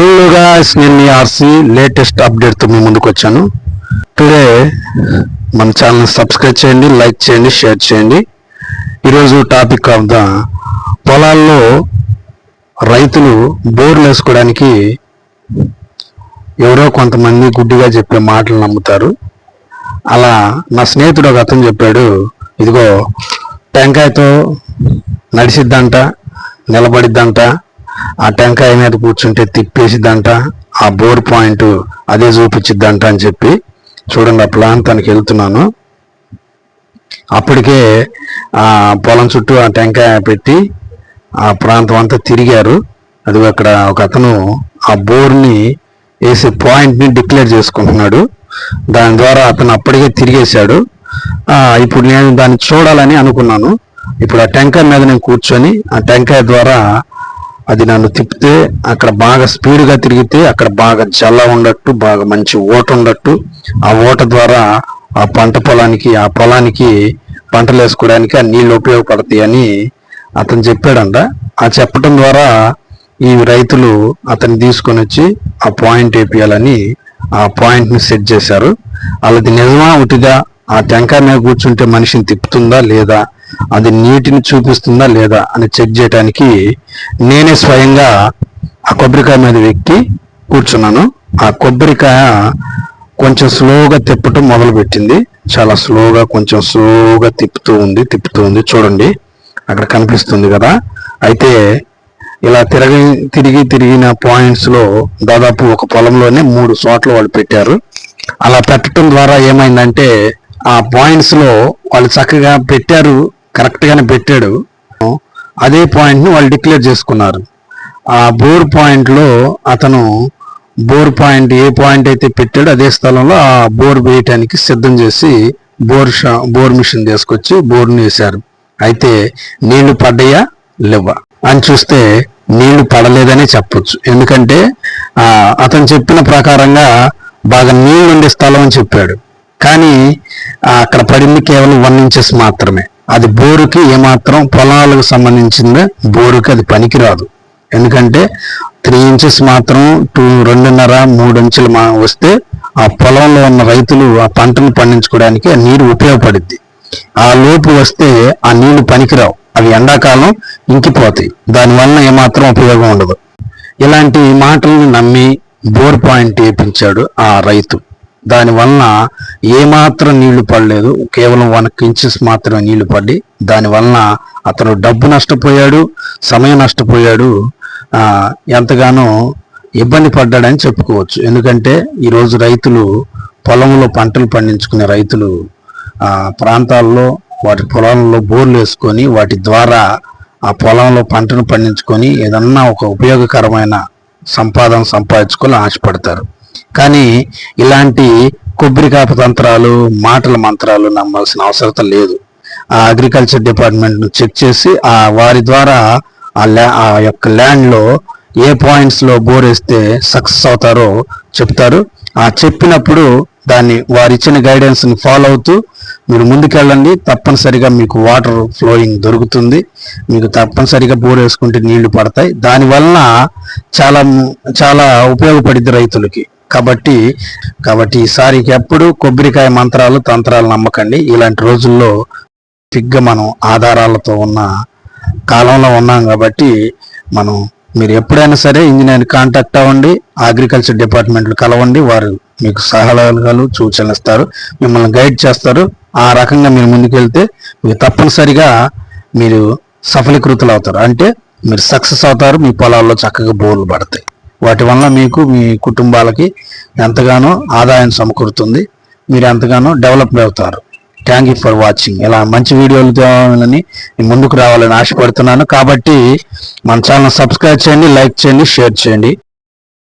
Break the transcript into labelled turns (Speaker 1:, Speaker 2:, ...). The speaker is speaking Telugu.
Speaker 1: హలోగా నేను మీ ఆర్సీ లేటెస్ట్ అప్డేట్తో మీ ముందుకు వచ్చాను. టుడే మన ఛానల్ సబ్స్క్రైబ్ చేయండి లైక్ చేయండి షేర్ చేయండి. ఈరోజు టాపిక్ ఆఫ్ ద పొలాల్లో రైతులు బోర్లు వేసుకోవడానికి ఎవరో కొంతమంది గుడ్డిగా చెప్పే మాటలు నమ్ముతారు. అలా నా స్నేహితుడు ఒక అతను చెప్పాడు ఇదిగో టెంకాయతో నడిసిద్దంట నిలబడిద్దంట ఆ టెంకాయ మీద కూర్చుంటే తిప్పేసిద్దంట ఆ బోర్ పాయింట్ అదే చూపించిద్దంట అని చెప్పి చూడండి ఆ ప్రాంతానికి వెళ్తున్నాను. అప్పటికే ఆ పొలం చుట్టూ ఆ టెంకాయ పెట్టి ఆ ప్రాంతం అంతా తిరిగారు. అది అక్కడ ఒక అతను ఆ బోర్ని వేసే పాయింట్ని డిక్లేర్ చేసుకుంటున్నాడు. దాని ద్వారా అతను అప్పటికే తిరిగేశాడు. ఇప్పుడు నేను దాన్ని చూడాలని అనుకున్నాను. ఇప్పుడు ఆ టెంకాయ మీద నేను కూర్చొని ఆ టెంకాయ ద్వారా అది నన్ను తిప్పితే అక్కడ బాగా స్పీడ్గా తిరిగితే అక్కడ బాగా జల్ల ఉండట్టు బాగా మంచి ఓట ఉండట్టు. ఆ ఓట ద్వారా ఆ పంట పొలానికి ఆ పొలానికి పంటలు వేసుకోవడానికి ఆ నీళ్ళు ఉపయోగపడతాయి అని అతను చెప్పాడంట. ఆ చెప్పటం ద్వారా ఈ రైతులు అతన్ని తీసుకొని వచ్చి ఆ పాయింట్ వేపియాలని ఆ పాయింట్ని సెట్ చేశారు. వాళ్ళది నిజమా ఒకటిగా ఆ టెంకాయ మీద కూర్చుంటే మనిషిని తిప్పుతుందా లేదా? అది నీటిని చూపిస్తుందా లేదా అని చెక్ చేయడానికి నేనే స్వయంగా ఆ కొబ్బరికాయ మీద వెక్కి కూర్చున్నాను. ఆ కొబ్బరికాయ కొంచెం స్లోగా తిప్పటం మొదలు పెట్టింది చాలా స్లోగా కొంచెం స్లోగా తిప్పుతూ ఉంది తిప్పుతూ ఉంది. చూడండి అక్కడ కనిపిస్తుంది కదా. అయితే ఇలా తిరగి తిరిగి తిరిగిన పాయింట్స్లో దాదాపు ఒక పొలంలోనే మూడు చోట్ల వాళ్ళు పెట్టారు. అలా పెట్టడం ద్వారా ఏమైందంటే ఆ పాయింట్స్లో వాళ్ళు చక్కగా పెట్టారు. కరెక్ట్గానే పెట్టాడు. అదే పాయింట్ని వాళ్ళు డిక్లేర్ చేసుకున్నారు. ఆ బోర్ పాయింట్లో అతను బోర్ పాయింట్ ఏ పాయింట్ అయితే పెట్టాడో అదే స్థలంలో ఆ బోర్ వేయటానికి సిద్ధం చేసి బోర్ షా బోర్ మిషన్ తీసుకొచ్చి బోర్ని వేశారు. అయితే నీళ్ళు పడ్డాయా? లేవా? అని చూస్తే నీళ్ళు పడలేదనే చెప్పొచ్చు. ఎందుకంటే అతను చెప్పిన ప్రకారంగా బాగా నీళ్ళు ఉండే స్థలం అని చెప్పాడు. కానీ అక్కడ పడింది కేవలం వన్ ఇంచెస్ మాత్రమే. అది బోరుకి ఏమాత్రం పొలాలకు సంబంధించింది బోరుకి అది పనికిరాదు. ఎందుకంటే త్రీ ఇంచెస్ మాత్రం టూ రెండున్నర మూడు ఇంచులు మా వస్తే ఆ పొలంలో ఉన్న రైతులు ఆ పంటను పండించుకోవడానికి ఆ నీరు ఉపయోగపడుద్ది. ఆ లోపు వస్తే ఆ నీళ్ళు పనికిరావు. అవి ఎండాకాలం ఇంకిపోతాయి. దానివల్ల ఏమాత్రం ఉపయోగం ఉండదు. ఇలాంటి మాటలను నమ్మి బోర్ పాయింట్ వేయించాడు ఆ రైతు. దానివలన ఏమాత్రం నీళ్ళు పడలేదు కేవలం వన్ ఇంచెస్ మాత్రమే నీళ్ళు పడి దానివలన అతను డబ్బు నష్టపోయాడు సమయం నష్టపోయాడు ఎంతగానో ఇబ్బంది పడ్డాడని చెప్పుకోవచ్చు. ఎందుకంటే ఈరోజు రైతులు పొలంలో పంటలు పండించుకునే రైతులు ప్రాంతాల్లో వాటి పొలంలో బోర్లు వేసుకొని వాటి ద్వారా ఆ పొలంలో పంటను పండించుకొని ఏదన్నా ఒక ఉపయోగకరమైన సంపాదన సంపాదించుకొని ఆశపడతారు. కానీ ఇలాంటి కొబ్బరికాప తంత్రాలు మాటల మంత్రాలు నమ్మాల్సిన అవసరం లేదు. ఆ అగ్రికల్చర్ డిపార్ట్మెంట్ను చెక్ చేసి ఆ వారి ద్వారా ఆ ల్యా ఆ యొక్క ల్యాండ్లో ఏ పాయింట్స్లో బోర్ వేస్తే సక్సెస్ అవుతారో చెప్తారు. ఆ చెప్పినప్పుడు దాన్ని వారు ఇచ్చిన ఫాలో అవుతూ మీరు ముందుకెళ్ళండి. తప్పనిసరిగా మీకు వాటర్ ఫ్లోయింగ్ దొరుకుతుంది. మీకు తప్పనిసరిగా బోర్ వేసుకుంటే నీళ్ళు పడతాయి. దానివలన చాలా చాలా ఉపయోగపడింది రైతులకి. కాబట్టి కాబట్టి ఈసారి ఎప్పుడు కొబ్బరికాయ మంత్రాలు తంత్రాలు నమ్మకండి. ఇలాంటి రోజుల్లో పిగ్గా మనం ఆధారాలతో ఉన్న కాలంలో ఉన్నాం కాబట్టి మనం మీరు ఎప్పుడైనా సరే ఇంజనీర్ కాంటాక్ట్ అవ్వండి అగ్రికల్చర్ డిపార్ట్మెంట్లు కలవండి వారు మీకు సలహాలు సూచనలు ఇస్తారు మిమ్మల్ని గైడ్ చేస్తారు. ఆ రకంగా మీరు ముందుకెళ్తే మీరు తప్పనిసరిగా మీరు సఫలీకృతులు అవుతారు. అంటే మీరు సక్సెస్ అవుతారు మీ పొలాల్లో చక్కగా బోర్లు పడతాయి. వాటి వల్ల మీకు మీ కుటుంబాలకి ఎంతగానో ఆదాయం సమకూరుతుంది. మీరు ఎంతగానో డెవలప్ అవుతారు. థ్యాంక్ యూ ఫర్ వాచింగ్ ఇలా మంచి వీడియోలు తేవాలని ముందుకు రావాలని ఆశపడుతున్నాను. కాబట్టి మన ఛానల్ సబ్స్క్రైబ్ చేయండి లైక్ చేయండి షేర్ చేయండి.